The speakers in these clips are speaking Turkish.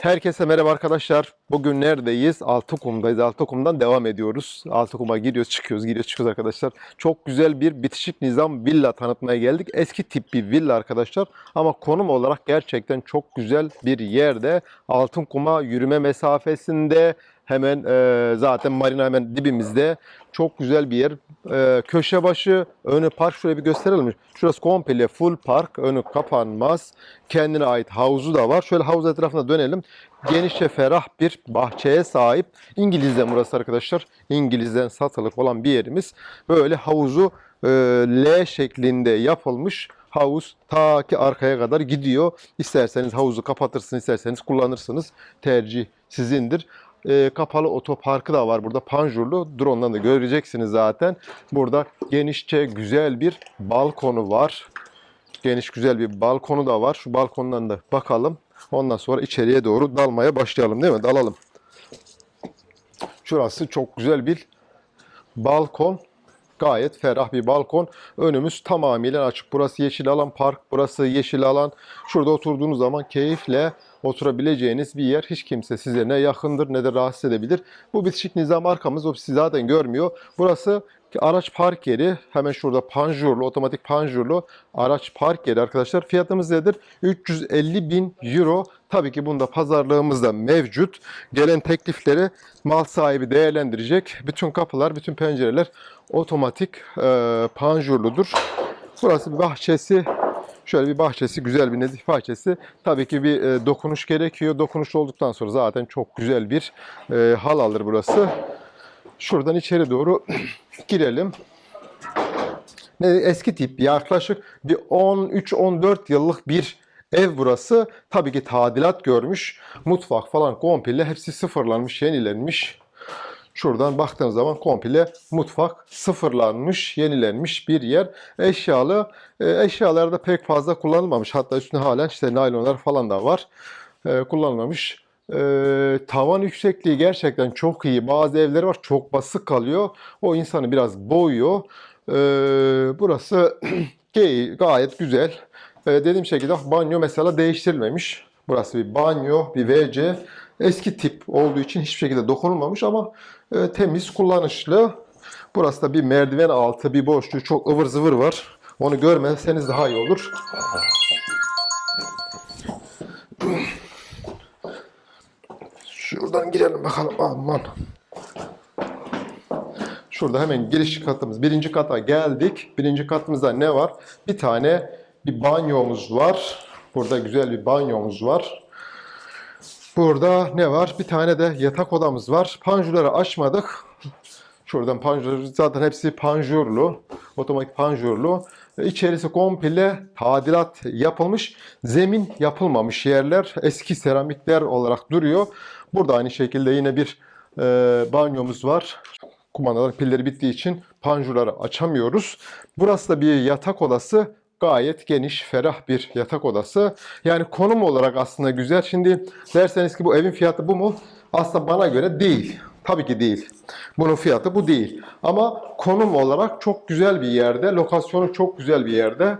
Herkese merhaba arkadaşlar. Bugün neredeyiz? Altıkum'dayız. Altıkum'dan devam ediyoruz. Altıkum'a giriyoruz, çıkıyoruz, giriyoruz, çıkıyoruz arkadaşlar. Çok güzel bir bitişik nizam villa tanıtmaya geldik. Eski tip bir villa arkadaşlar. Ama konum olarak gerçekten çok güzel bir yerde. Altınkum'a yürüme mesafesinde hemen e, zaten marina hemen dibimizde. Çok güzel bir yer. E, köşe başı, önü park. Şurayı bir gösterelim? Şurası komple full park. Önü kapanmaz. Kendine ait havuzu da var. Şöyle havuz etrafına dönelim. Genişçe ferah bir bahçeye sahip. İngiliz'den burası arkadaşlar. İngiliz'den satılık olan bir yerimiz. Böyle havuzu e, L şeklinde yapılmış. Havuz ta ki arkaya kadar gidiyor. İsterseniz havuzu kapatırsınız, isterseniz kullanırsınız. Tercih sizindir. E, kapalı otoparkı da var burada panjurlu. Drone'dan da göreceksiniz zaten. Burada genişçe güzel bir balkonu var. Geniş güzel bir balkonu da var. Şu balkondan da bakalım. Ondan sonra içeriye doğru dalmaya başlayalım değil mi? Dalalım. Şurası çok güzel bir balkon. Gayet ferah bir balkon. Önümüz tamamıyla açık. Burası yeşil alan park. Burası yeşil alan. Şurada oturduğunuz zaman keyifle oturabileceğiniz bir yer. Hiç kimse size ne yakındır ne de rahatsız edebilir. Bu bitişik nizam arkamız o sizi zaten görmüyor. Burası araç park yeri. Hemen şurada panjurlu, otomatik panjurlu araç park yeri arkadaşlar. Fiyatımız nedir? 350 bin euro. Tabii ki bunda pazarlığımız da mevcut. Gelen teklifleri mal sahibi değerlendirecek. Bütün kapılar, bütün pencereler otomatik e, panjurludur. Burası bir bahçesi. Şöyle bir bahçesi, güzel bir nezih bahçesi. Tabii ki bir e, dokunuş gerekiyor. Dokunuş olduktan sonra zaten çok güzel bir e, hal alır burası. Şuradan içeri doğru girelim. Eski tip yaklaşık bir 13-14 yıllık bir ev burası. Tabii ki tadilat görmüş. Mutfak falan komple hepsi sıfırlanmış, yenilenmiş. Şuradan baktığınız zaman komple mutfak sıfırlanmış, yenilenmiş bir yer. Eşyalı, e, eşyalar da pek fazla kullanılmamış. Hatta üstüne halen işte naylonlar falan da var. E, kullanılmamış. E, tavan yüksekliği gerçekten çok iyi. Bazı evleri var çok basık kalıyor. O insanı biraz boğuyor. E, burası gay- gayet güzel. E, dediğim şekilde banyo mesela değiştirilmemiş. Burası bir banyo, bir WC. Eski tip olduğu için hiçbir şekilde dokunulmamış ama e, temiz, kullanışlı. Burası da bir merdiven altı, bir boşluğu çok ıvır zıvır var. Onu görmezseniz daha iyi olur. Şuradan girelim bakalım. Aman. Şurada hemen giriş katımız. Birinci kata geldik. Birinci katımızda ne var? Bir tane bir banyomuz var. Burada güzel bir banyomuz var. Burada ne var? Bir tane de yatak odamız var. Panjurları açmadık. Şuradan panjur, zaten hepsi panjurlu. Otomatik panjurlu. İçerisi komple tadilat yapılmış. Zemin yapılmamış yerler. Eski seramikler olarak duruyor. Burada aynı şekilde yine bir e, banyomuz var. Kumandaların pilleri bittiği için panjurları açamıyoruz. Burası da bir yatak odası. Gayet geniş, ferah bir yatak odası. Yani konum olarak aslında güzel. Şimdi derseniz ki bu evin fiyatı bu mu? Aslında bana göre değil. Tabii ki değil. Bunun fiyatı bu değil. Ama konum olarak çok güzel bir yerde. Lokasyonu çok güzel bir yerde.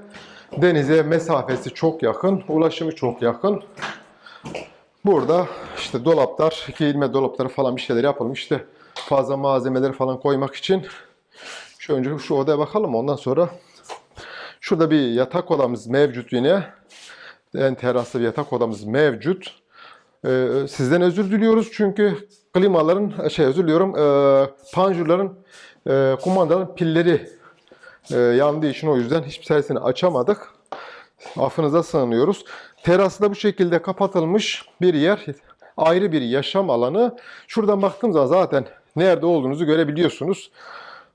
Denize mesafesi çok yakın. Ulaşımı çok yakın. Burada işte dolaplar, giyinme dolapları falan bir şeyler yapılmış. İşte fazla malzemeleri falan koymak için. Şu önce şu odaya bakalım ondan sonra. Şurada bir yatak odamız mevcut yine. En teraslı bir yatak odamız mevcut. Ee, sizden özür diliyoruz çünkü klimaların, şey özür diliyorum, e, panjurların, e, kumandanın pilleri e, yandığı için o yüzden hiçbir sesini açamadık. Affınıza sığınıyoruz. Terası da bu şekilde kapatılmış bir yer. Ayrı bir yaşam alanı. Şuradan baktığım zaman zaten nerede olduğunuzu görebiliyorsunuz.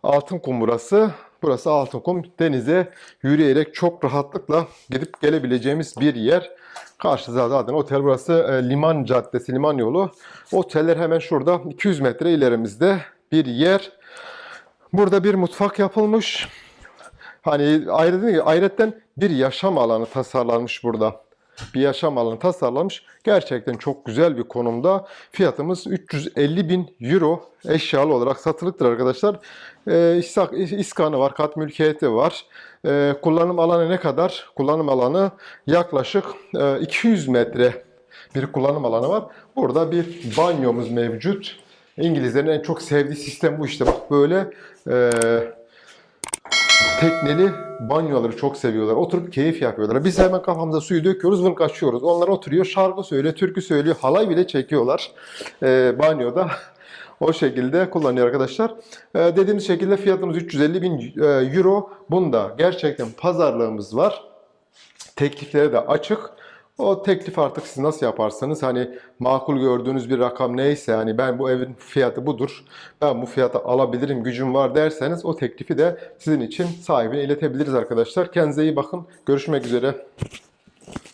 Altınkum burası. Burası Altınkum. Denize yürüyerek çok rahatlıkla gidip gelebileceğimiz bir yer. Karşıda zaten otel burası e, Liman Caddesi, Liman Yolu. Oteller hemen şurada 200 metre ilerimizde bir yer. Burada bir mutfak yapılmış. Hani ayrıca ayrıca bir yaşam alanı tasarlanmış burada. Bir yaşam alanı tasarlanmış. Gerçekten çok güzel bir konumda. Fiyatımız 350 bin euro eşyalı olarak satılıktır arkadaşlar. İSK- İskanı var, kat mülkiyeti var. Ee, kullanım alanı ne kadar? Kullanım alanı yaklaşık e, 200 metre bir kullanım alanı var. Burada bir banyomuz mevcut. İngilizlerin en çok sevdiği sistem bu işte. Bak böyle e, tekneli banyoları çok seviyorlar. Oturup keyif yapıyorlar. Biz hemen kafamıza suyu döküyoruz, vınk açıyoruz. Onlar oturuyor, şarkı söylüyor, türkü söylüyor, halay bile çekiyorlar e, banyoda. O şekilde kullanıyor arkadaşlar. E, dediğimiz şekilde fiyatımız 350 bin e, euro. Bunda gerçekten pazarlığımız var. Teklifleri de açık. O teklif artık siz nasıl yaparsanız hani makul gördüğünüz bir rakam neyse hani ben bu evin fiyatı budur. Ben bu fiyata alabilirim gücüm var derseniz o teklifi de sizin için sahibine iletebiliriz arkadaşlar. Kendinize iyi bakın. Görüşmek üzere.